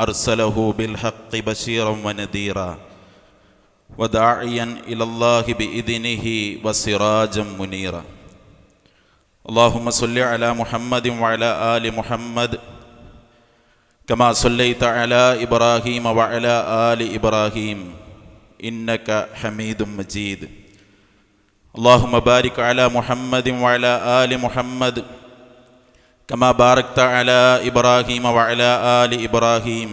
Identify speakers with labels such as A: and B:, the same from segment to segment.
A: أرسله بالحق بشيرا ونذيرا وداعيا إلى الله بإذنه وسراجا منيرا اللهم صل على محمد وعلى آل محمد كما صليت على إبراهيم وعلى آل إبراهيم إنك حميد مجيد اللهم بارك على محمد وعلى آل محمد كما باركت على إبراهيم وعلى آل إبراهيم.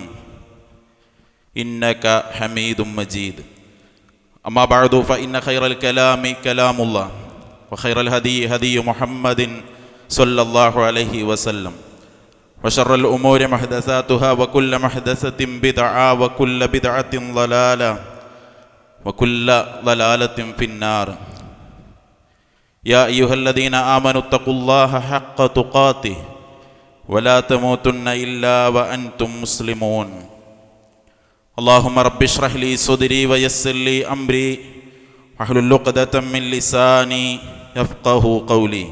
A: إنك حميد مجيد. أما بعد فإن خير الكلام كلام الله وخير الهدي هدي محمد صلى الله عليه وسلم. وشر الأمور محدثاتها وكل محدثة بدعة وكل بدعة ضلالة وكل ضلالة في النار. يا أيها الذين آمنوا اتقوا الله حق تقاته. ولا تموتن إلا وأنتم مسلمون. اللهم رب اشرح لي صدري ويسر لي أمري. واحلل عقدة من لساني يفقه قولي.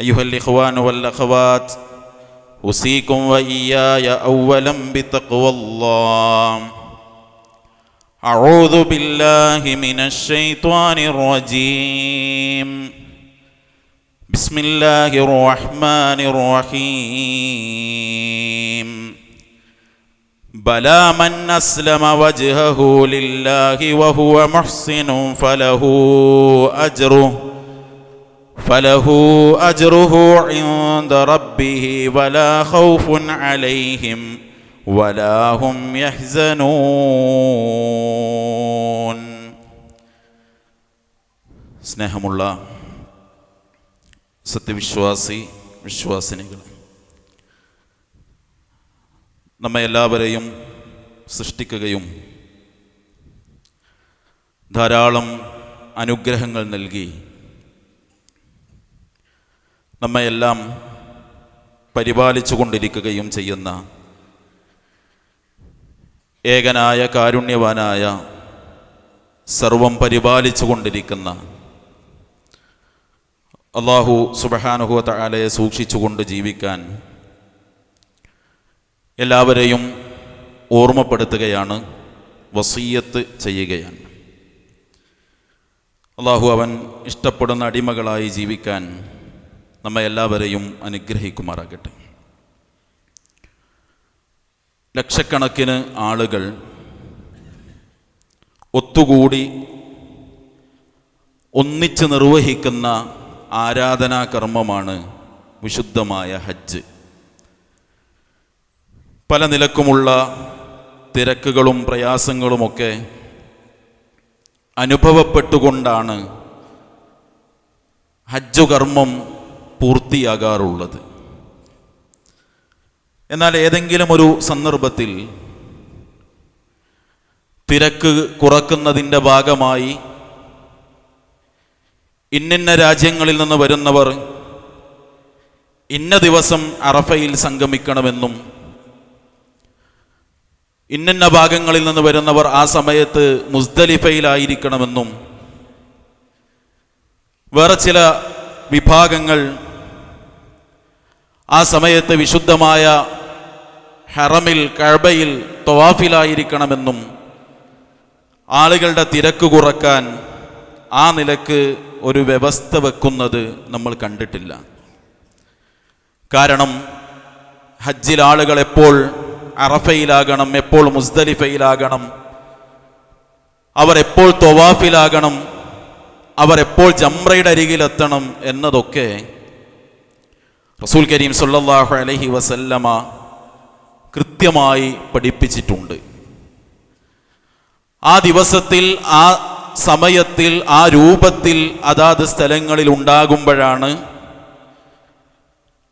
A: أيها الإخوان والأخوات أوصيكم وإياي أولا بتقوى الله. أعوذ بالله من الشيطان الرجيم. بسم الله الرحمن الرحيم بلى من أسلم وجهه لله وهو محسن فله أجره فله أجره عند ربه ولا خوف عليهم ولا هم يحزنون സ്നേഹമുള്ള സത്യവിശ്വാസി വിശ്വാസിനികൾ നമ്മെ എല്ലാവരെയും സൃഷ്ടിക്കുകയും ധാരാളം അനുഗ്രഹങ്ങൾ നൽകി നമ്മയെല്ലാം പരിപാലിച്ചു കൊണ്ടിരിക്കുകയും ചെയ്യുന്ന ഏകനായ കാരുണ്യവാനായ സർവം പരിപാലിച്ചു കൊണ്ടിരിക്കുന്ന അള്ളാഹു സുബഹാനുഹുവ തആലയെ സൂക്ഷിച്ചുകൊണ്ട് ജീവിക്കാൻ എല്ലാവരെയും ഓർമ്മപ്പെടുത്തുകയാണ് വസീയത്ത് ചെയ്യുകയാണ്. അള്ളാഹു അവൻ ഇഷ്ടപ്പെടുന്ന അടിമകളായി ജീവിക്കാൻ നമ്മെ എല്ലാവരെയും അനുഗ്രഹിക്കുമാറാകട്ടെ. ലക്ഷക്കണക്കിന് ആളുകൾ ഒത്തുകൂടി ഒന്നിച്ച് നിർവഹിക്കുന്ന ആരാധനാ കർമ്മമാണ് വിശുദ്ധമായ ഹജ്ജ്. പല നിലക്കുമുള്ള തിരക്കുകളും പ്രയാസങ്ങളുമൊക്കെ അനുഭവപ്പെട്ടുകൊണ്ടാണ് ഹജ്ജു കർമ്മം പൂർത്തിയാകാറുള്ളത്. എന്നാൽ ഏതെങ്കിലും ഒരു സന്ദർഭത്തിൽ തിരക്ക് കുറക്കുന്നതിന്റെ ഭാഗമായി ഇന്നിന്ന രാജ്യങ്ങളിൽ നിന്ന് വരുന്നവർ ഇന്ന ദിവസം അറഫയിൽ സംഗമിക്കണമെന്നും ഇന്നിന്ന ഭാഗങ്ങളിൽ നിന്ന് വരുന്നവർ ആ സമയത്ത് മുസ്ദലിഫയിലായിരിക്കണമെന്നും വേറെ ചില വിഭാഗങ്ങൾ ആ സമയത്ത് വിശുദ്ധമായ ഹറമിൽ കഴബയിൽ തൊവാഫിലായിരിക്കണമെന്നും ആളുകളുടെ തിരക്ക് കുറയ്ക്കാൻ ആ നിലയ്ക്ക് ഒരു വ്യവസ്ഥ വെക്കുന്നത് നമ്മൾ കണ്ടിട്ടില്ല. കാരണം ഹജ്ജിൽ ആളുകൾ എപ്പോൾ അറഫയിലാകണം എപ്പോൾ മുസ്ദലിഫയിലാകണം അവർ എപ്പോൾ തൊവാഫിലാകണം അവർ എപ്പോൾ ജംറയുടെ അരികിലെത്തണം എന്നതൊക്കെ റസൂൽ കരീം സല്ലാഹു അലഹി വസല്ലമ കൃത്യമായി പഠിപ്പിച്ചിട്ടുണ്ട്. ആ ദിവസത്തിൽ ആ സമയത്തിൽ ആ രൂപത്തിൽ അതാത് സ്ഥലങ്ങളിൽ ഉണ്ടാകുമ്പോഴാണ്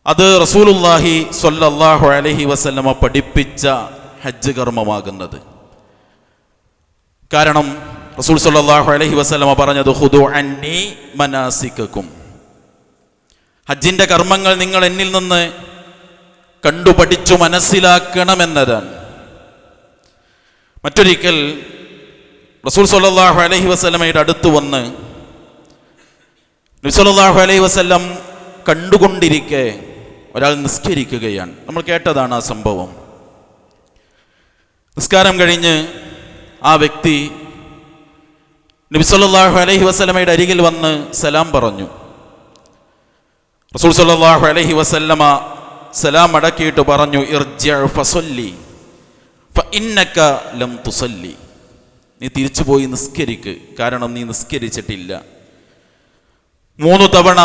A: അത് റസൂലുല്ലാഹി സൊല്ലാഹു അലഹി വസല്ലമ പഠിപ്പിച്ച ഹജ്ജ് കർമ്മമാകുന്നത്. കാരണം റസൂൽ സൊല്ലാഹു അലഹി വസ്ലമ പറഞ്ഞത് ഹുദു അന്നി മനാസിക്കും ഹജ്ജിന്റെ കർമ്മങ്ങൾ നിങ്ങൾ എന്നിൽ നിന്ന് കണ്ടു പഠിച്ചു മനസ്സിലാക്കണമെന്നതാണ്. മറ്റൊരിക്കൽ റസൂൽ സല്ലല്ലാഹു അലൈഹി വസ്ലമയുടെ അടുത്ത് വന്ന് നബി സല്ലല്ലാഹു അലൈഹി വസല്ലം കണ്ടുകൊണ്ടിരിക്കെ ഒരാൾ നിസ്കരിക്കുകയാണ്. നമ്മൾ കേട്ടതാണ് ആ സംഭവം. നിസ്കാരം കഴിഞ്ഞ് ആ വ്യക്തി നബി സല്ലല്ലാഹു അലൈഹി വസല്ലമയുടെ അരികിൽ വന്ന് സലാം പറഞ്ഞു. റസൂൽ സല്ലല്ലാഹു അലൈഹി വസല്ലമ സലാം അടക്കിയിട്ട് പറഞ്ഞു ഇർജ ഫസൊല്ലി ഫ ഫഇന്നക ലം തുസല്ലി. നീ തിരിച്ചു പോയി നിസ്കരിക്ക്. കാരണം നീ നിസ്കരിച്ചിട്ടില്ല. മൂന്ന് തവണ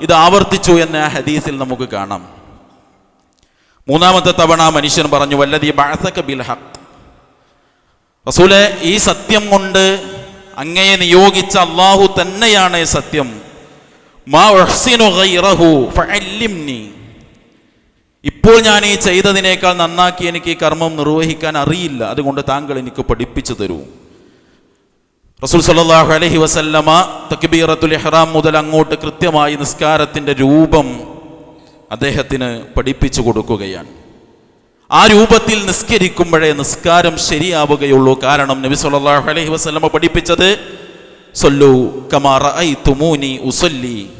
A: ഇത് ആവർത്തിച്ചു എന്ന് ആ ഹദീസിൽ നമുക്ക് കാണാം. മൂന്നാമത്തെ തവണ മനുഷ്യൻ പറഞ്ഞു വല്ലതി ബഅസക ബിൽ ഹഖ്. റസൂലെ ഈ സത്യം കൊണ്ട് അങ്ങയെ നിയോഗിച്ച അള്ളാഹു തന്നെയാണ് സത്യം. മാ ഇപ്പോൾ ഞാൻ ഈ ചെയ്തതിനേക്കാൾ നന്നാക്കി എനിക്ക് ഈ കർമ്മം നിർവഹിക്കാൻ അറിയില്ല. അതുകൊണ്ട് താങ്കൾ എനിക്ക് പഠിപ്പിച്ചു തരൂ. റസൂൽ സല്ലാഹു അലഹി വസല്ലമ തക്ബീറത്തുൽ ഇഹ്റാം മുതൽ അങ്ങോട്ട് കൃത്യമായി നിസ്കാരത്തിന്റെ രൂപം അദ്ദേഹത്തിന് പഠിപ്പിച്ചു കൊടുക്കുകയാണ്. ആ രൂപത്തിൽ നിസ്കരിക്കുമ്പോഴേ നിസ്കാരം ശരിയാവുകയുള്ളൂ. കാരണം നബി സല്ലാഹു അലഹി വസല്ലമ പഠിപ്പിച്ചത് സൊല്ലു കമാറ ഐ തുമൂനി ഉസല്ലി.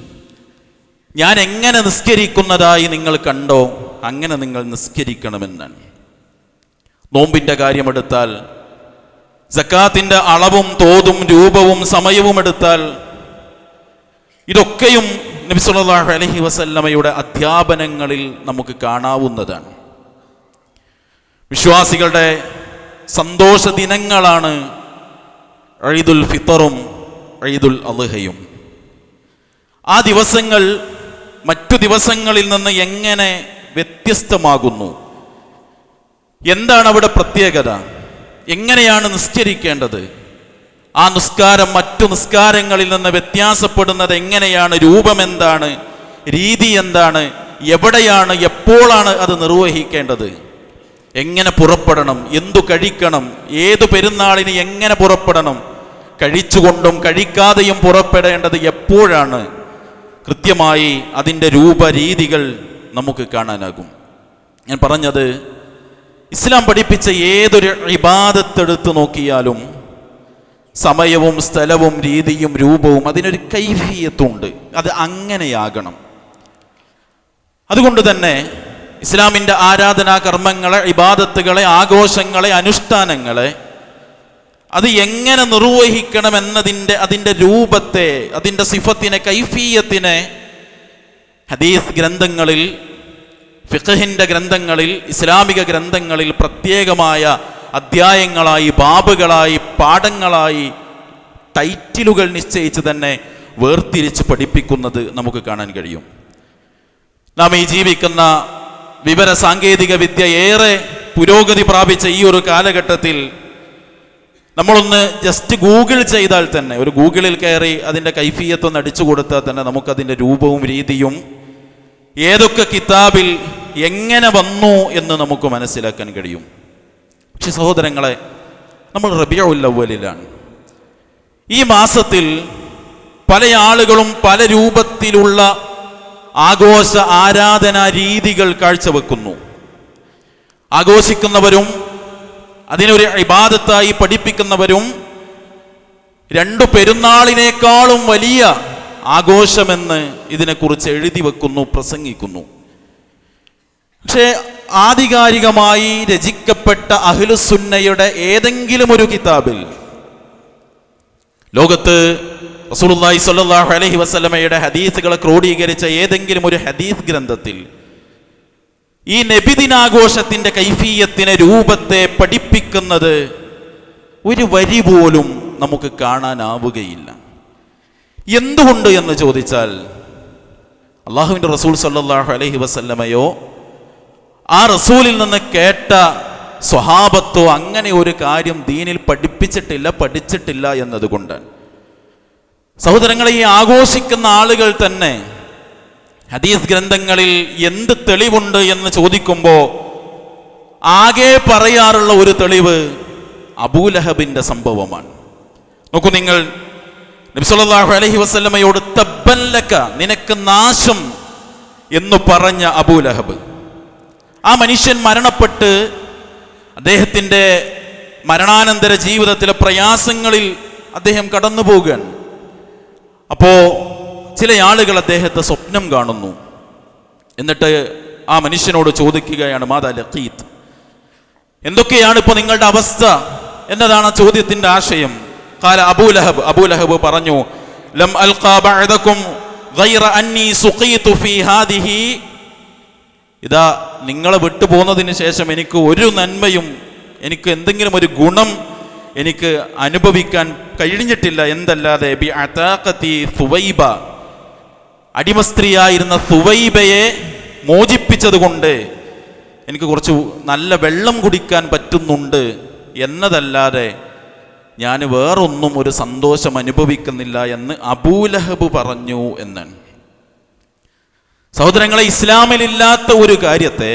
A: ഞാൻ എങ്ങനെ നിസ്കരിക്കുന്നതായി നിങ്ങൾ കണ്ടോ? അങ്ങനെ നിങ്ങൾ നിസ്കരിക്കണമെന്ന് നോമ്പിന്റെ കാര്യമെടുത്താൽ സക്കാത്തിന്റെ അളവും തോതും രൂപവും സമയവും എടുത്താൽ ഇതൊക്കെയും നബി സല്ലല്ലാഹു അലൈഹി വസല്ലമയുടെ അധ്യാപനങ്ങളിൽ നമുക്ക് കാണാവുന്നതാണ്. വിശ്വാസികളുടെ സന്തോഷ ദിനങ്ങളാണ് ഈദുൽ ഫിത്തറും ഈദുൽ അദ്ഹയും. ആ ദിവസങ്ങൾ മറ്റു ദിവസങ്ങളിൽ നിന്ന് എങ്ങനെ വ്യത്യസ്തമാകുന്നു. എന്താണ് അവിടെ പ്രത്യേകത? എങ്ങനെയാണ് നിസ്കരിക്കേണ്ടത്? ആ നിസ്കാരം മറ്റു നിസ്കാരങ്ങളിൽ നിന്ന് വ്യത്യാസപ്പെടുന്നത് എങ്ങനെയാണ്? രൂപം എന്താണ്? രീതി എന്താണ്? എവിടെയാണ്? എപ്പോഴാണ് അത് നിർവഹിക്കേണ്ടത്? എങ്ങനെ പുറപ്പെടണം? എന്തു കഴിക്കണം? ഏതു പെരുന്നാളിന് എങ്ങനെ പുറപ്പെടണം? കഴിച്ചുകൊണ്ടും കഴിക്കാതെയും പുറപ്പെടേണ്ടത് എപ്പോഴാണ്? കൃത്യമായി അതിന്റെ രൂപരീതികൾ നമുക്ക് കാണാനാകും. ഞാൻ പറഞ്ഞത് ഇസ്ലാം പഠിപ്പിച്ച ഏതൊരു ഇബാദത്തെടുത്ത് നോക്കിയാലും സമയവും സ്ഥലവും രീതിയും രൂപവും അതിനൊരു കൈഫീയത്തുണ്ട് അത് അങ്ങനെയാകണം. അതുകൊണ്ട് തന്നെ ഇസ്ലാമിന്റെ ആരാധനാ കർമ്മങ്ങളെ ഇബാദത്തുകളെ ആഘോഷങ്ങളെ അനുഷ്ഠാനങ്ങളെ അത് എങ്ങനെ നിർവഹിക്കണം എന്നതിന്റെ അതിന്റെ രൂപത്തെ അതിന്റെ സിഫത്തിനെ കൈഫീയത്തിനെ ഹദീസ് ഗ്രന്ഥങ്ങളിൽ ഫിഖഹിന്റെ ഗ്രന്ഥങ്ങളിൽ ഇസ്ലാമിക ഗ്രന്ഥങ്ങളിൽ പ്രത്യേകമായ അധ്യായങ്ങളായി ബാബുകളായി പാഠങ്ങളായി ടൈറ്റിലുകൾ നിശ്ചയിച്ച് തന്നെ വേർതിരിച്ച് പഠിപ്പിക്കുന്നത് നമുക്ക് കാണാൻ കഴിയും. നാം ഈ ജീവിക്കുന്ന വിവര സാങ്കേതിക വിദ്യ ഏറെ പുരോഗതി പ്രാപിച്ച ഈ ഒരു കാലഘട്ടത്തിൽ നമ്മളൊന്ന് ജസ്റ്റ് ഗൂഗിൾ ചെയ്താൽ തന്നെ ഒരു ഗൂഗിളിൽ കയറി അതിന്റെ കൈഫീയത്തൊന്ന് അടിച്ചു കൊടുത്താൽ തന്നെ നമുക്കതിന്റെ രൂപവും രീതിയും ഏതൊക്കെ കിതാബിൽ എങ്ങനെ വന്നു എന്ന് നമുക്ക് മനസ്സിലാക്കാൻ കഴിയും. പക്ഷെ സഹോദരങ്ങളെ നമ്മൾ റബിയ ഉല്ലവലിലാണ് ഈ മാസത്തിൽ പല ആളുകളും പല രൂപത്തിലുള്ള ആഘോഷ ആരാധനാ രീതികൾ കാഴ്ചവെക്കുന്നു. ആഘോഷിക്കുന്നവരും അതിനൊരു ഇബാദത്തായി പഠിപ്പിക്കുന്നവരും രണ്ടു പെരുന്നാളിനേക്കാളും വലിയ ആഘോഷമെന്ന് ഇതിനെക്കുറിച്ച് എഴുതി വെക്കുന്നു പ്രസംഗിക്കുന്നു. പക്ഷേ ആധികാരികമായി രചിക്കപ്പെട്ട അഹ്ലുസുന്നയുടെ ഏതെങ്കിലും ഒരു കിതാബിൽ ലോകത്ത് റസൂലുള്ളാഹി സ്വല്ലല്ലാഹു അലൈഹി വസല്ലമയുടെ ഹദീസുകളെ ക്രോഡീകരിച്ച ഏതെങ്കിലും ഒരു ഹദീസ് ഗ്രന്ഥത്തിൽ ഈ നബിദിനാഘോഷത്തിന്റെ കൈഫീയത്തിനെ രൂപത്തെ പഠിപ്പിക്കുന്നത് ഒരു വരി പോലും നമുക്ക് കാണാനാവുകയില്ല. എന്തുകൊണ്ട് എന്ന് ചോദിച്ചാൽ അള്ളാഹുവിന്റെ റസൂൽ സല്ലാഹു അലഹി വസല്ലമയോ ആ റസൂലിൽ നിന്ന് കേട്ട സ്വഹാബത്തോ അങ്ങനെ ഒരു കാര്യം ദീനിൽ പഠിപ്പിച്ചിട്ടില്ല പഠിച്ചിട്ടില്ല എന്നതുകൊണ്ട്. സഹോദരങ്ങളെ ഈ ആഘോഷിക്കുന്ന ആളുകൾ തന്നെ ഹദീസ് ഗ്രന്ഥങ്ങളിൽ എന്ത് തെളിവുണ്ട് എന്ന് ചോദിക്കുമ്പോൾ ആകെ പറയാറുള്ള ഒരു തെളിവ് അബൂലഹബിന്റെ സംഭവമാണ്. നോക്കൂ നിങ്ങൾ നബിസല്ലാഹു അലഹി വസ്ലമയോട് തബ്ബല്ലക്ക നിനക്ക് നാശം എന്ന് പറഞ്ഞ അബൂലഹബ് ആ മനുഷ്യൻ മരണപ്പെട്ട് അദ്ദേഹത്തിന്റെ മരണാനന്തര ജീവിതത്തിലെ പ്രയാസങ്ങളിൽ അദ്ദേഹം കടന്നു പോവുകയാണ് അപ്പോ ചില ആളുകൾ അദ്ദേഹത്തെ സ്വപ്നം കാണുന്നു. എന്നിട്ട് ആ മനുഷ്യനോട് ചോദിക്കുകയാണ് മാതാ ലഖീത്ത് എന്തൊക്കെയാണ് ഇപ്പോൾ നിങ്ങളുടെ അവസ്ഥ? എന്നതാണ് ആ ചോദ്യത്തിന്റെ ആശയം. കാല ابو لهب പറഞ്ഞു لم القى بعدكم غير اني سقيت في هذه. ഇതാ നിങ്ങളെ വിട്ടു പോകുന്നതിന് ശേഷം എനിക്ക് ഒരു നന്മയും എനിക്ക് എന്തെങ്കിലും ഒരു ഗുണം എനിക്ക് അനുഭവിക്കാൻ കഴിഞ്ഞിട്ടില്ല. എന്തല്ലാതെ? ബി അതാഖത്തി സുവൈബ. അടിമസ്ത്രീയായിരുന്ന സുവൈബയെ മോചിപ്പിച്ചത് കൊണ്ട് എനിക്ക് കുറച്ച് നല്ല വെള്ളം കുടിക്കാൻ പറ്റുന്നുണ്ട് എന്നതല്ലാതെ ഞാൻ വേറൊന്നും ഒരു സന്തോഷം അനുഭവിക്കുന്നില്ല എന്ന് അബൂലഹബ് പറഞ്ഞു എന്നാണ്. സഹോദരങ്ങളെ ഇസ്ലാമിലില്ലാത്ത ഒരു കാര്യത്തെ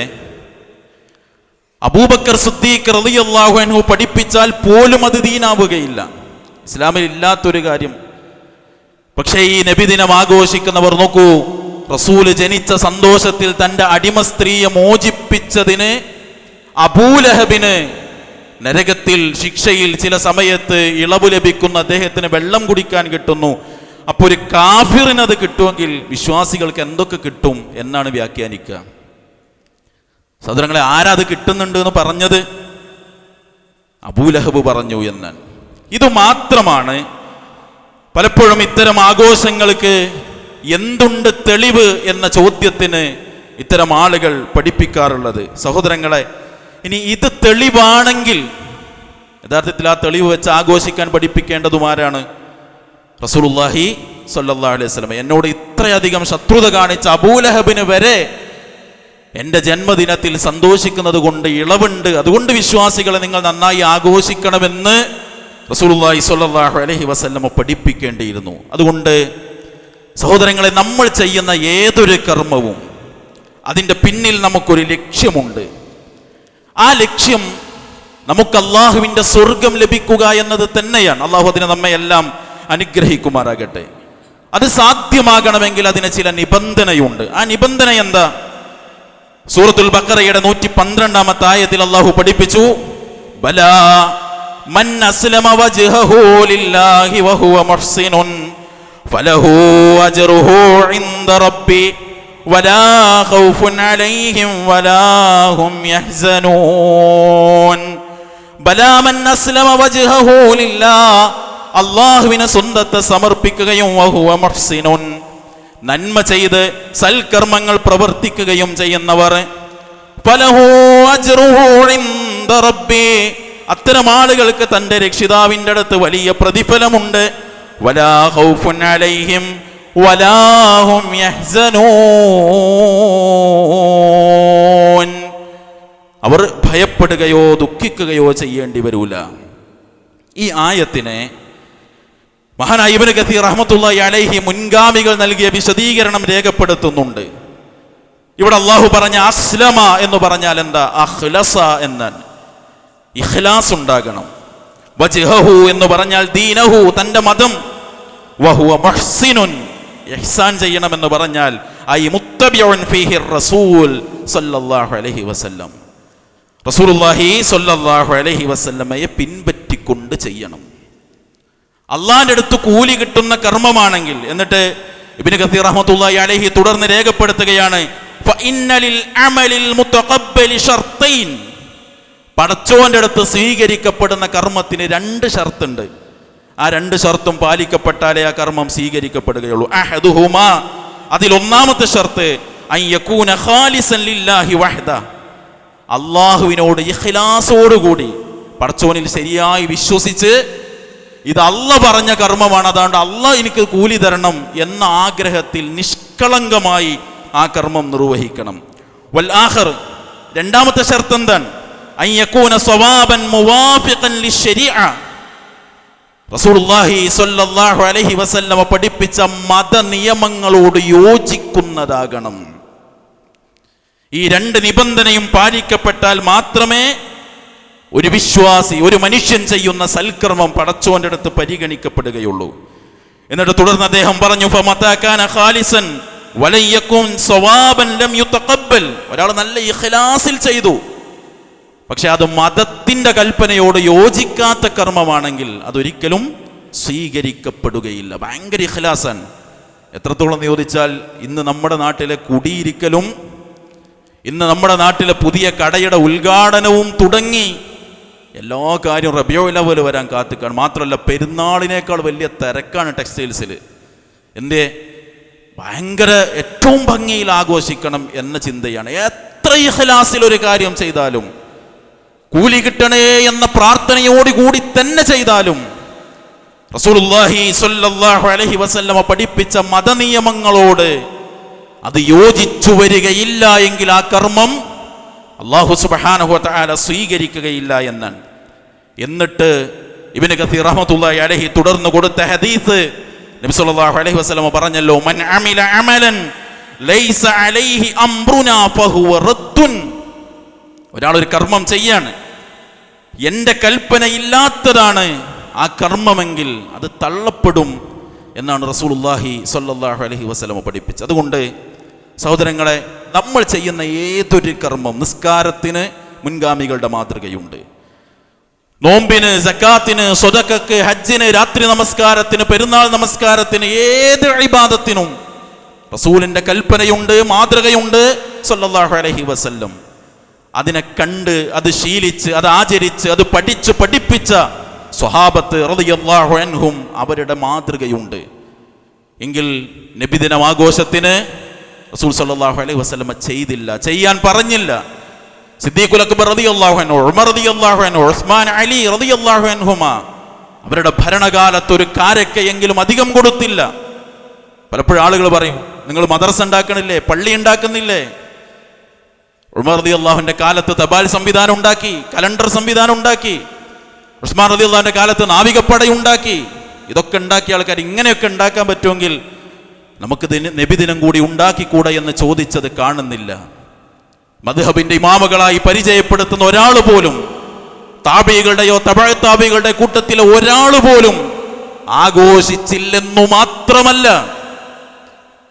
A: അബൂബക്കർ സുദ്ദീഖ് റളിയല്ലാഹു അൻഹു പഠിപ്പിച്ചാൽ പോലും അത് ദീനാവുകയില്ല. ഇസ്ലാമിൽ ഇല്ലാത്തൊരു കാര്യം. പക്ഷേ ഈ നബിദിനം ആഘോഷിക്കുന്നവർ നോക്കൂ റസൂൽ ജനിച്ച സന്തോഷത്തിൽ തന്റെ അടിമ സ്ത്രീയെ മോചിപ്പിച്ചതിന് അബൂലഹബിന് നരകത്തിൽ ശിക്ഷയിൽ ചില സമയത്ത് ഇളവ് ലഭിക്കുന്ന അദ്ദേഹത്തിന് വെള്ളം കുടിക്കാൻ കിട്ടുന്നു. അപ്പോൾ ഒരു കാഫിറിന് അത് കിട്ടുമെങ്കിൽ വിശ്വാസികൾക്ക് എന്തൊക്കെ കിട്ടും എന്നാണ് വ്യാഖ്യാനിക്കുക. സഹോദരങ്ങളെ ആരാ അത് കിട്ടുന്നുണ്ട് എന്ന് പറഞ്ഞത്? അബൂലഹബ് പറഞ്ഞു എന്നാണ്. ഇത് മാത്രമാണ്. പലപ്പോഴും ഇത്തരം ആഘോഷങ്ങൾക്ക് എന്തുണ്ട് തെളിവ് എന്ന ചോദ്യത്തിന് ഇത്തരം ആളുകൾ പഠിപ്പിക്കാറുള്ളത്. സഹോദരങ്ങളെ ഇനി ഇത് തെളിവാണെങ്കിൽ യഥാർത്ഥത്തിൽ ആ തെളിവ് വെച്ച് ആഘോഷിക്കാൻ പഠിപ്പിക്കേണ്ടതും ആരാണ് റസൂലുള്ളാഹി സല്ലാ അലൈഹി വസല്ലം. എന്നോട് ഇത്രയധികം ശത്രുത കാണിച്ച അബൂലഹബിന് വരെ എന്റെ ജന്മദിനത്തിൽ സന്തോഷിക്കുന്നത് കൊണ്ട് ഇളവുണ്ട്. അതുകൊണ്ട് വിശ്വാസികളെ നിങ്ങൾ നന്നായി ആഘോഷിക്കണമെന്ന് റസൂലുള്ളാഹി സ്വല്ലല്ലാഹു അലൈഹി വസല്ലമ പഠിപ്പിക്കേണ്ടിയിരുന്നു. അതുകൊണ്ട് സഹോദരങ്ങളെ നമ്മൾ ചെയ്യുന്ന ഏതൊരു കർമ്മവും അതിന്റെ പിന്നിൽ നമുക്കൊരു ലക്ഷ്യമുണ്ട്. ആ ലക്ഷ്യം നമുക്ക് അള്ളാഹുവിന്റെ സ്വർഗം ലഭിക്കുക എന്നത് തന്നെയാണ്. അള്ളാഹു അതിനെ നമ്മെ എല്ലാം അനുഗ്രഹിക്കുമാറാകട്ടെ. അത് സാധ്യമാകണമെങ്കിൽ അതിന് ചില നിബന്ധനയുണ്ട്. ആ നിബന്ധന എന്താ? സൂറത്തുൽ ബക്കറയുടെ നൂറ്റി പന്ത്രണ്ടാമത്തെ ആയത്തിൽ അള്ളാഹു പഠിപ്പിച്ചു ബലാ മൻ അസ്ലമ ലില്ലാഹി വഹുവ മുഹ്സിനുൻ ഫലഹു അജ്റുഹു ഇൻദ റബ്ബി വലാ ഖൗഫുൻ അലൈഹിം വലാ هم യഹ്സനൂൻ ബലാ മൻ അസ്ലമ വജ്ഹഹു لله അള്ളാഹുവിന് സ്വന്തത്തെ സമർപ്പിക്കുകയും വഹുവ നന്മ ചെയ്ത് സൽക്കർമ്മങ്ങൾ പ്രവർത്തിക്കുകയും ചെയ്യുന്നവർ. അത്തരം ആളുകൾക്ക് തന്റെ രക്ഷിതാവിന്റെ അടുത്ത് വലിയ പ്രതിഫലമുണ്ട്. വലാ ഖൗഫുൻ അലൈഹിം. വലാ ഹും യഹ്സനൂൻ അവർ ഭയപ്പെടുകയോ ദുഃഖിക്കുകയോ ചെയ്യേണ്ടി വരൂല. ഈ ആയത്തിനെ മഹാനായ ഇബ്നു കസീർ റഹ്മത്തുള്ളാഹി അലൈഹി മുൻഗാമികൾ നൽകിയ വിശദീകരണം രേഖപ്പെടുത്തുന്നുണ്ട്. ഇവിടെ അള്ളാഹു പറഞ്ഞ അസ്ലമ എന്ന് പറഞ്ഞാൽ എന്താ? അഖ്ലസ എന്ന് ഇഖ്ലാസ് ഉണ്ടാകണം. വജ്ഹഹു എന്ന് പറഞ്ഞാൽ ദീനഹു തന്റെ മതം. വഹുവ മുഹ്സിനുൻ. ഇഹ്സാൻ ചെയ്യണമെന്ന് പറഞ്ഞാൽ ഐ മുത്തബിഉൻ ഫീഹി റസൂൽ സല്ലല്ലാഹു അലൈഹി വസല്ലം. റസൂലുള്ളാഹി സല്ലല്ലാഹു അലൈഹി വസല്ലമയെ പിൻപറ്റിക്കൊണ്ട് ചെയ്യണം. അള്ളാന്റെ അടുത്ത് കൂലി കിട്ടുന്ന കർമ്മമാണെങ്കിൽ എന്നിട്ട് ഇബ്നു കസീർ റഹ്മത്തുള്ളാഹി അലൈഹി തുടർന്ന് രേഖപ്പെടുത്തുകയാണ് പടച്ചോന്റെ അടുത്ത് സ്വീകരിക്കപ്പെടുന്ന കർമ്മത്തിന് രണ്ട് ഷർത്തുണ്ട്. ആ രണ്ട് ഷർത്തും പാലിക്കപ്പെട്ടാലേ ആ കർമ്മം സ്വീകരിക്കപ്പെടുകയുള്ളൂ. അഹദുഹുമാ അതിൽ ഒന്നാമത്തെ ഷർത്ത് അള്ളാഹുവിനോട് ഇഖ്ലാസോടുകൂടി പടച്ചോനിൽ ശരിയായി വിശ്വസിച്ച് ഇത് അല്ല പറഞ്ഞ കർമ്മമാണ് അതാണ്ട് അല്ല എനിക്ക് കൂലി തരണം എന്ന ആഗ്രഹത്തിൽ നിഷ്കളങ്കമായി ആ കർമ്മം നിർവഹിക്കണം. വൽ ആഖർ രണ്ടാമത്തെ ഷർത്ത് എന്താണ്? അൻ സൊല്ലാഹു അലഹി വസല്ലമ പഠിപ്പിച്ച മത നിയമങ്ങളോട് യോജിക്കുന്നതാകണം. ഈ രണ്ട് നിബന്ധനയും പാലിക്കപ്പെട്ടാൽ മാത്രമേ ഒരു വിശ്വാസി ഒരു മനുഷ്യൻ ചെയ്യുന്ന സൽക്കർമ്മം പടച്ചോന്റെ അടുത്ത് പരിഗണിക്കപ്പെടുകയുള്ളൂ. എന്നിട്ട് തുടർന്ന് അദ്ദേഹം പറഞ്ഞു "ഫമതാകാന ഖാലിസൻ ഒരാൾ നല്ല ഇഖ്ലാസിൽ ചെയ്തു. പക്ഷെ അത് മതത്തിന്റെ കൽപ്പനയോട് യോജിക്കാത്ത കർമ്മമാണെങ്കിൽ അതൊരിക്കലും സ്വീകരിക്കപ്പെടുകയില്ല. ഭയങ്കര ഇഖ്ലാസൻ എത്രത്തോളം എന്ന് ചോദിച്ചാൽ ഇന്ന് നമ്മുടെ നാട്ടിലെ കുടിയിരിക്കലും ഇന്ന് നമ്മുടെ നാട്ടിലെ പുതിയ കടയുടെ ഉദ്ഘാടനവും തുടങ്ങി എല്ലാ കാര്യവും റബിയോ ലെവൽ വരാൻ കാത്തിക്കാണ്. മാത്രമല്ല പെരുന്നാളിനേക്കാൾ വലിയ തിരക്കാണ് ടെക്സ്റ്റൈൽസിൽ എന്റെ ഭയങ്കര ഏറ്റവും ഭംഗിയിൽ ആഘോഷിക്കണം എന്ന ചിന്തയാണ്. എത്ര ഇഖ്ലാസിൽ ഒരു കാര്യം ചെയ്താലും കൂലി കിട്ടണേ എന്ന പ്രാർത്ഥനയോടുകൂടി തന്നെ ചെയ്താലും റസൂലുള്ളാഹി സ്വല്ലല്ലാഹു അലൈഹി വസല്ലമ പഠിപ്പിച്ച മതനിയമങ്ങളോട് അത് യോജിച്ചു വരികയില്ല എങ്കിൽ ആ കർമ്മം അള്ളാഹു സുബ്ഹാനഹു വതആല സ്വീകരിക്കുകയില്ല എന്നാണ്. എന്നിട്ട് ഇബിന് കസീർ റഹ്മത്തുള്ളാഹി അലഹി തുടർന്ന് കൊടുത്ത ഹദീസ് നബി സല്ലല്ലാഹു അലൈഹി വസല്ലമ പറഞ്ഞല്ലോ മൻ അമില അമലൻ ലൈസ അലൈഹി അംറുനാ ഫഹുവ റദ്ദുൻ. ഒരാൾ ഒരു കർമ്മം ചെയ്യാണ്. എന്റെ കൽപ്പനയില്ലാത്തതാണ് ആ കർമ്മമെങ്കിൽ അത് തള്ളപ്പെടും എന്നാണ് റസൂലുള്ളാഹി സല്ലാഹു അലഹി വസ്ലമ പഠിപ്പിച്ചത്. അതുകൊണ്ട് സഹോദരങ്ങളെ നമ്മൾ ചെയ്യുന്ന ഏതൊരു കർമ്മം നിസ്കാരത്തിന് മുൻഗാമികളുടെ മാതൃകയുണ്ട്. നോമ്പിന് സക്കാത്തിന് സ്വതക്കക്ക് ഹജ്ജിന് രാത്രി നമസ്കാരത്തിന് പെരുന്നാൾ നമസ്കാരത്തിന് ഏത് ഇബാദത്തിനും റസൂലിന്റെ കൽപ്പനയുണ്ട് മാതൃകയുണ്ട് സല്ലാഹു അലഹി വസല്ലം. അതിനെ കണ്ട് അത് ശീലിച്ച് അത് ആചരിച്ച് അത് പഠിച്ച് പഠിപ്പിച്ച സ്വഹാബത്ത് റളിയല്ലാഹു അൻഹും അവരുടെ മാതൃകയുണ്ട്. എങ്കിൽ നബിദിനം ആഘോഷത്തിന് റസൂൽ സല്ലാഹു അലൈഹി വസ്ലമ ചെയ്തില്ല. ചെയ്യാൻ പറഞ്ഞില്ല. സിദ്ദീഖുൽ അക്ബർ ഉമർ ഉസ്മാൻ അലി അവരുടെ ഭരണകാലത്ത് ഒരു കാരക്കയെങ്കിലും അധികം കൊടുത്തില്ല. പലപ്പോഴും ആളുകൾ പറയും നിങ്ങൾ മദർസ ഉണ്ടാക്കണില്ലേ? പള്ളി ഉണ്ടാക്കുന്നില്ലേ? ഉമർ റതി അള്ളാഹുവിന്റെ കാലത്ത് തപാൽ സംവിധാനം ഉണ്ടാക്കി കലണ്ടർ സംവിധാനം ഉണ്ടാക്കി ഉസ്മാൻ റതി അള്ളാഹുവിന്റെ കാലത്ത് നാവികപ്പട ഉണ്ടാക്കി. ഇതൊക്കെ ഉണ്ടാക്കിയ ആൾക്കാർ ഇങ്ങനെയൊക്കെ ഉണ്ടാക്കാൻ പറ്റുമെങ്കിൽ നമുക്ക് നബിദിനം കൂടി ഉണ്ടാക്കിക്കൂടെ എന്ന് ചോദിച്ചത് കാണുന്നില്ല. മദ്ഹബിന്റെ ഇമാമകളായി പരിചയപ്പെടുത്തുന്ന ഒരാൾ പോലും താപികളുടെയോ തപഴത്താപികളുടെ കൂട്ടത്തിലെ ഒരാൾ പോലും ആഘോഷിച്ചില്ലെന്നു മാത്രമല്ല.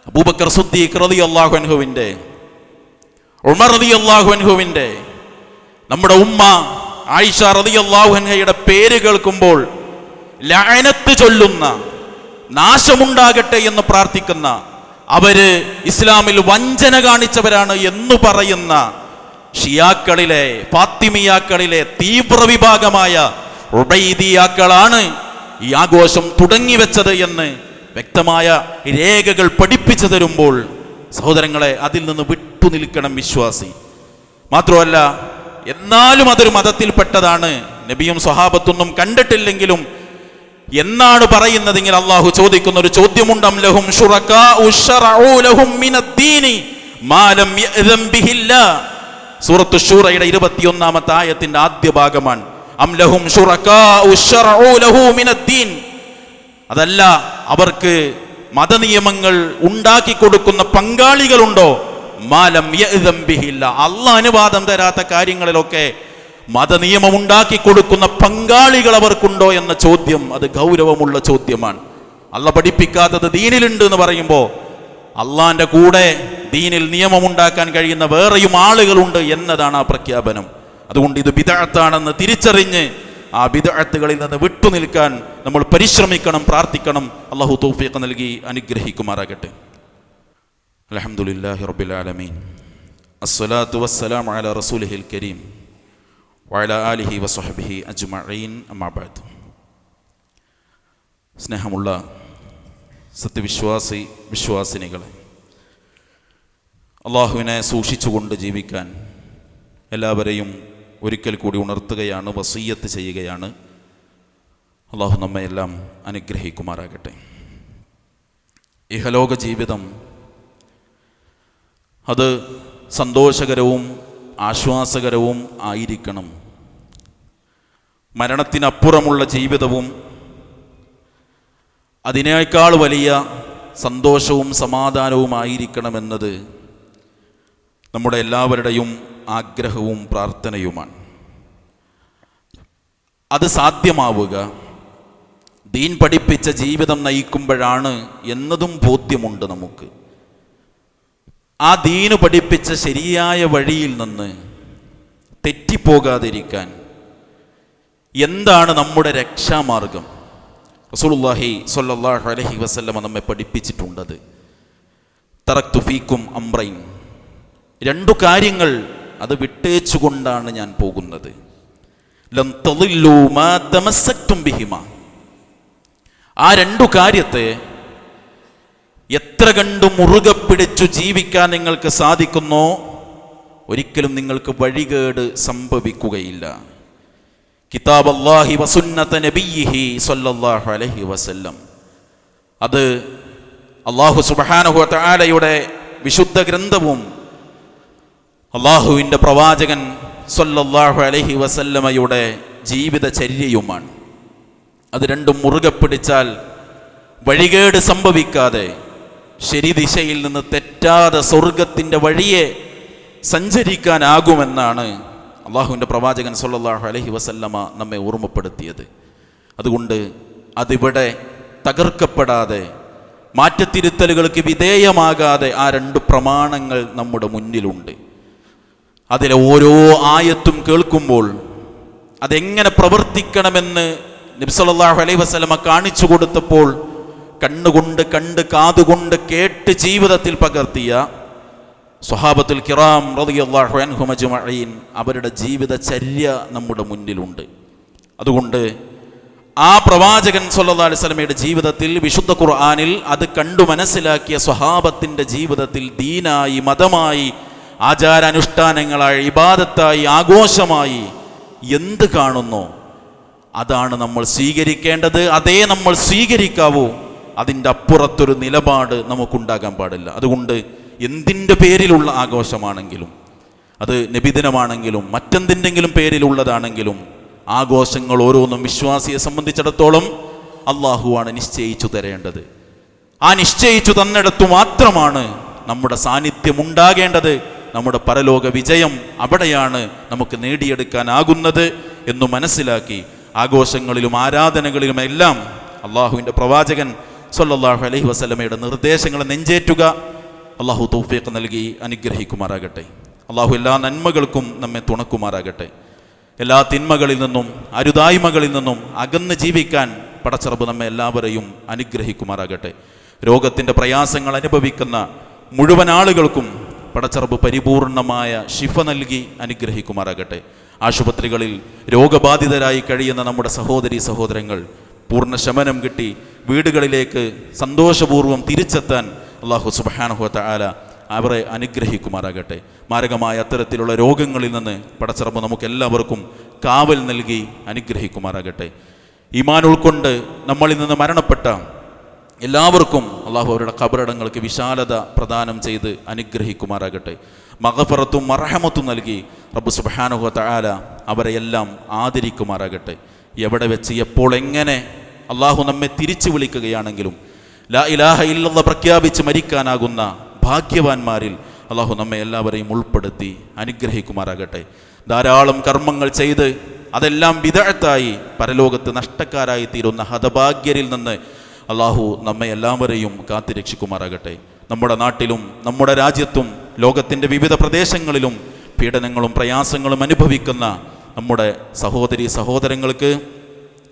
A: അബൂബക്കർ സുദ്ദീഖ് അള്ളാഹു അൻഹുവിന്റെ ഉമർ റതി അൻഹുവിന്റെ നമ്മുടെ ഉമ്മ ആയിഷ റതി അൻഹയുടെ പേര് കേൾക്കുമ്പോൾ ലഅനത്ത് ചൊല്ലുന്ന നാശമുണ്ടാകട്ടെ എന്ന് പ്രാർത്ഥിക്കുന്ന അവർ ഇസ്ലാമിൽ വഞ്ചന കാണിച്ചവരാണ് എന്ന് പറയുന്ന ഷിയാക്കളിലെ ഫാത്തിമിയാക്കളിലെ തീവ്ര വിഭാഗമായ ഉബൈദിയാക്കളാണ് ഈ ആഘോഷം തുടങ്ങി വെച്ചത് എന്ന് വ്യക്തമായ രേഖകൾ പഠിപ്പിച്ചു തരുമ്പോൾ സഹോദരങ്ങളെ അതിൽ നിന്ന് വിട്ടുനിൽക്കണം വിശ്വാസി. മാത്രമല്ല എന്നാലും അതൊരു മതത്തിൽപ്പെട്ടതാണ്. നബിയും സ്വഹാബത്തൊന്നും കണ്ടിട്ടില്ലെങ്കിലും എന്നാണ് പറയുന്നതെങ്കിൽ അള്ളാഹു ചോദിക്കുന്ന ഒരു ചോദ്യമുണ്ട്. അം ലഹും ശുറകാഉ ലഹും മിനദ്ദീനി മാ ലം ബിഹില്ലാ. സൂറത്തു ഷൂറയുടെ ഇരുപത്തിയൊന്നാമത്തെ ആയത്തിന്റെ ആദ്യ ഭാഗമാണ്. അതല്ല അവർക്ക് മതനിയമങ്ങൾ ഉണ്ടാക്കി കൊടുക്കുന്ന പങ്കാളികളുണ്ടോ? മാലം അള്ളാഹ് അനുവാദം തരാത്ത കാര്യങ്ങളിലൊക്കെ മതനിയമം ഉണ്ടാക്കി കൊടുക്കുന്ന പങ്കാളികൾ അവർക്കുണ്ടോ എന്ന ചോദ്യം അത് ഗൗരവമുള്ള ചോദ്യമാണ്. അല്ല പഠിപ്പിക്കാത്തത് ദീനിലുണ്ട് എന്ന് പറയുമ്പോൾ അള്ളാന്റെ കൂടെ ദീനിൽ നിയമമുണ്ടാക്കാൻ കഴിയുന്ന വേറെയും ആളുകളുണ്ട് എന്നതാണ് ആ പ്രഖ്യാപനം. അതുകൊണ്ട് ഇത് വിദഗ്ധാണെന്ന് തിരിച്ചറിഞ്ഞ് ആ വിദഗ്ധകളിൽ നിന്ന് വിട്ടുനിൽക്കാൻ നമ്മൾ പരിശ്രമിക്കണം പ്രാർത്ഥിക്കണം. അള്ളാഹു തൗഫീഖ് നൽകി അനുഗ്രഹിക്കുമാറാകട്ടെ. അലഹമുല്ലാഹി റബ്ബിൽ ആലമീൻ. അസ്സലാത്തു വസ്സലാം അല റസൂലിഹിൽ കരീം. വഅല ആലിഹി വസ്വഹബിഹി അജ്മഈൻ. അമ്മാബാദ് സ്നേഹമുള്ള സത്യവിശ്വാസി വിശ്വാസിനികളെ അള്ളാഹുവിനെ സൂക്ഷിച്ചുകൊണ്ട് ജീവിക്കാൻ എല്ലാവരെയും ഒരിക്കൽ കൂടി ഉണർത്തുകയാണ് വസീയത്ത് ചെയ്യുകയാണ്. അള്ളാഹു നമ്മയെല്ലാം അനുഗ്രഹിക്കുമാറാകട്ടെ. ഇഹലോക ജീവിതം അത് സന്തോഷകരവും ആശ്വാസകരവും ആയിരിക്കണം. മരണത്തിനപ്പുറമുള്ള ജീവിതവും അതിനേക്കാൾ വലിയ സന്തോഷവും സമാധാനവുമായിരിക്കണമെന്നത് നമ്മുടെ എല്ലാവരുടെയും ആഗ്രഹവും പ്രാർത്ഥനയുമാണ്. അത് സാധ്യമാവുക. ദീൻ പഠിപ്പിച്ച ജീവിതം നയിക്കുമ്പോഴാണ് എന്നതും ബോധ്യമുണ്ട് നമുക്ക്. ആ ദീന് പഠിപ്പിച്ച ശരിയായ വഴിയിൽ നിന്ന് തെറ്റിപ്പോകാതിരിക്കാൻ എന്താണ് നമ്മുടെ രക്ഷാമാർഗം? റസൂലുള്ളാഹി സ്വല്ലല്ലാഹു അലൈഹി വസല്ലമ നമ്മെ പഠിപ്പിച്ചിട്ടുണ്ടത്. തറക്തു ഫീക്കും അംറൈൻ. രണ്ടു കാര്യങ്ങൾ അത് വിട്ടേച്ചുകൊണ്ടാണ് ഞാൻ പോകുന്നത്. ആ രണ്ടു കാര്യത്തെ എത്ര കണ്ടു മുറുകെ പിടിച്ചു ജീവിക്കാൻ നിങ്ങൾക്ക് സാധിക്കുന്നോ? ഒരിക്കലും നിങ്ങൾക്ക് വഴികേട് സംഭവിക്കുകയില്ല. കിതാബ് അള്ളാഹി വസുന്നത നബിയിഹി സല്ലല്ലാഹു അലൈഹി വസല്ലം. അത് അള്ളാഹു സുബ്ഹാനഹു തആലയുടെ വിശുദ്ധ ഗ്രന്ഥവും അള്ളാഹുവിന്റെ പ്രവാചകൻ സല്ലല്ലാഹു അലൈഹി വസല്ലമയുടെ ജീവിതചര്യയുമാണ്. അത് രണ്ടും മുറുകെ പിടിച്ചാൽ വഴികേട് സംഭവിക്കാതെ ശരി ദിശയിൽ നിന്ന് തെറ്റാതെ സ്വർഗത്തിന്റെ വഴിയെ സഞ്ചരിക്കാനാകുമെന്നാണ് അള്ളാഹുവിന്റെ പ്രവാചകൻ സല്ലല്ലാഹു അലഹി വസല്ലമ നമ്മെ ഓർമ്മപ്പെടുത്തിയത്. അതുകൊണ്ട് അതിവിടെ തകർക്കപ്പെടാതെ മാറ്റത്തിരുത്തലുകൾക്ക് വിധേയമാകാതെ ആ രണ്ട് പ്രമാണങ്ങൾ നമ്മുടെ മുന്നിലുണ്ട്. അതിലെ ഓരോ ആയത്തും കേൾക്കുമ്പോൾ അതെങ്ങനെ പ്രവർത്തിക്കണമെന്ന് നബ്സല്ലാഹു അലൈഹി വസല്ലമ കാണിച്ചു കൊടുത്തപ്പോൾ കണ്ണുകൊണ്ട് കണ്ട് കാതുകൊണ്ട് കേട്ട് ജീവിതത്തിൽ പകർത്തിയ സ്വഹാബത്തുൽ കിറാം റളിയല്ലാഹു അൻഹും അജ്മഈൻ അവരുടെ ജീവിതചര്യ നമ്മുടെ മുന്നിലുണ്ട്. അതുകൊണ്ട് ആ പ്രവാചകൻ സല്ലല്ലാഹു അലൈഹി വസല്ലമയുടെ ജീവിതത്തിൽ വിശുദ്ധ ഖുർആനിൽ അത് കണ്ടു മനസ്സിലാക്കിയ സ്വഹാബത്തിന്റെ ജീവിതത്തിൽ ദീനായി മതമായി ആചാരാനുഷ്ഠാനങ്ങളായി ഇബാദത്തായി ആഘോഷമായി എന്ത് കാണുന്നു അതാണ് നമ്മൾ സ്വീകരിക്കേണ്ടത്. അതേ നമ്മൾ സ്വീകരിക്കാവൂ. അതിന്റെ അപ്പുറത്തൊരു നിലപാട് നമുക്കുണ്ടാകാൻ പാടില്ല. അതുകൊണ്ട് എന്തിന്റെ പേരിലുള്ള ആഘോഷമാണെങ്കിലും അത് നബിദിനമാണെങ്കിലും മറ്റെന്തിന്റെങ്കിലും പേരിലുള്ളതാണെങ്കിലും ആഘോഷങ്ങൾ ഓരോന്നും വിശ്വാസിയെ സംബന്ധിച്ചിടത്തോളം അള്ളാഹുവാണ് നിശ്ചയിച്ചു തരേണ്ടത്. ആ നിശ്ചയിച്ചു തന്നിടത്തു മാത്രമാണ് നമ്മുടെ സാന്നിധ്യം ഉണ്ടാകേണ്ടത് നമ്മുടെ പരലോക വിജയം അവിടെയാണ് നമുക്ക് നേടിയെടുക്കാനാകുന്നത് എന്ന് മനസ്സിലാക്കി ആഘോഷങ്ങളിലും ആരാധനകളിലും എല്ലാം അള്ളാഹുവിന്റെ പ്രവാചകൻ സല്ലല്ലാഹു അലഹി വസ്ലമയുടെ നിർദ്ദേശങ്ങൾ നെഞ്ചേറ്റുക. അള്ളാഹു തൗഫീഖ് നൽകി അനുഗ്രഹിക്കുമാറാകട്ടെ. അള്ളാഹു എല്ലാ നന്മകൾക്കും നമ്മെ തുണക്കുമാറാകട്ടെ. എല്ലാ തിന്മകളിൽ നിന്നും അരുതായ്മകളിൽ നിന്നും അകന്ന് ജീവിക്കാൻ പടച്ചറബ് നമ്മെ എല്ലാവരെയും അനുഗ്രഹിക്കുമാറാകട്ടെ. രോഗത്തിന്റെ പ്രയാസങ്ങൾ അനുഭവിക്കുന്ന മുഴുവൻ ആളുകൾക്കും പടച്ചറബ് പരിപൂർണമായ ശിഫ നൽകി അനുഗ്രഹിക്കുമാറാകട്ടെ. ആശുപത്രികളിൽ രോഗബാധിതരായി കഴിയുന്ന നമ്മുടെ സഹോദരി സഹോദരങ്ങൾ പൂർണ ശമനം കിട്ടി വീടുകളിലേക്ക് സന്തോഷപൂർവം തിരിച്ചെത്താൻ അള്ളാഹു സുബാനഹുത്ത ആല അവരെ അനുഗ്രഹിക്കുമാറാകട്ടെ. മാരകമായ അത്തരത്തിലുള്ള രോഗങ്ങളിൽ നിന്ന് പടച്ചിറമ്പ് നമുക്ക് എല്ലാവർക്കും കാവൽ നൽകി അനുഗ്രഹിക്കുമാറാകട്ടെ. ഈമാൻ ഉൾക്കൊണ്ട് നമ്മളിൽ നിന്ന് മരണപ്പെട്ട എല്ലാവർക്കും അള്ളാഹു അവരുടെ കബറിടങ്ങൾക്ക് വിശാലത പ്രദാനം ചെയ്ത് അനുഗ്രഹിക്കുമാറാകട്ടെ. മകഫറത്തും മറഹമത്തും നൽകി റബ്ബു സുബാനുഹ തആല അവരെ എല്ലാം ആദരിക്കുമാറാകട്ടെ. എവിടെ വെച്ച് എപ്പോൾ എങ്ങനെ അള്ളാഹു നമ്മെ തിരിച്ചു വിളിക്കുകയാണെങ്കിലും ലാ ഇലാഹ ഇല്ലെന്ന് പ്രഖ്യാപിച്ച് മരിക്കാനാകുന്ന ഭാഗ്യവാന്മാരിൽ അള്ളാഹു നമ്മെ എല്ലാവരെയും ഉൾപ്പെടുത്തി അനുഗ്രഹിക്കുമാറാകട്ടെ. ധാരാളം കർമ്മങ്ങൾ ചെയ്ത് അതെല്ലാം വിദഗ്ധായി പരലോകത്ത് നഷ്ടക്കാരായി തീരുന്ന ഹതഭാഗ്യരിൽ നിന്ന് അള്ളാഹു നമ്മെ എല്ലാവരെയും കാത്തിരക്ഷിക്കുമാറാകട്ടെ. നമ്മുടെ നാട്ടിലും നമ്മുടെ രാജ്യത്തും ലോകത്തിന്റെ വിവിധ പ്രദേശങ്ങളിലും പീഡനങ്ങളും പ്രയാസങ്ങളും അനുഭവിക്കുന്ന നമ്മുടെ സഹോദരി സഹോദരങ്ങൾക്ക്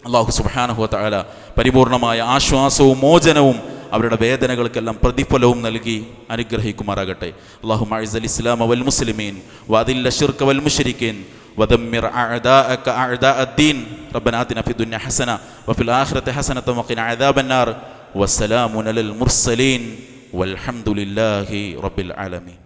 A: അള്ളാഹു സുബാനഹു തആല പരിപൂർണമായ ആശ്വാസവും മോചനവും അവരുടെ വേദനകൾക്കെല്ലാം പ്രതിഫലവും നൽകി അനുഗ്രഹിക്കുമാറാകട്ടെ അള്ളാഹു മഅസൽ ഇസ്ലാം വൽ മുസ്ലിമീൻ വദില്ല ഷിർക്ക് വൽ മുശ്രിക്കീൻ ودمر أعداءك أعداء الدين ربنا آتنا في الدنيا حسنة وفي الآخرة حسنة وقنا عذاب النار والسلام على المرسلين والحمد لله رب العالمين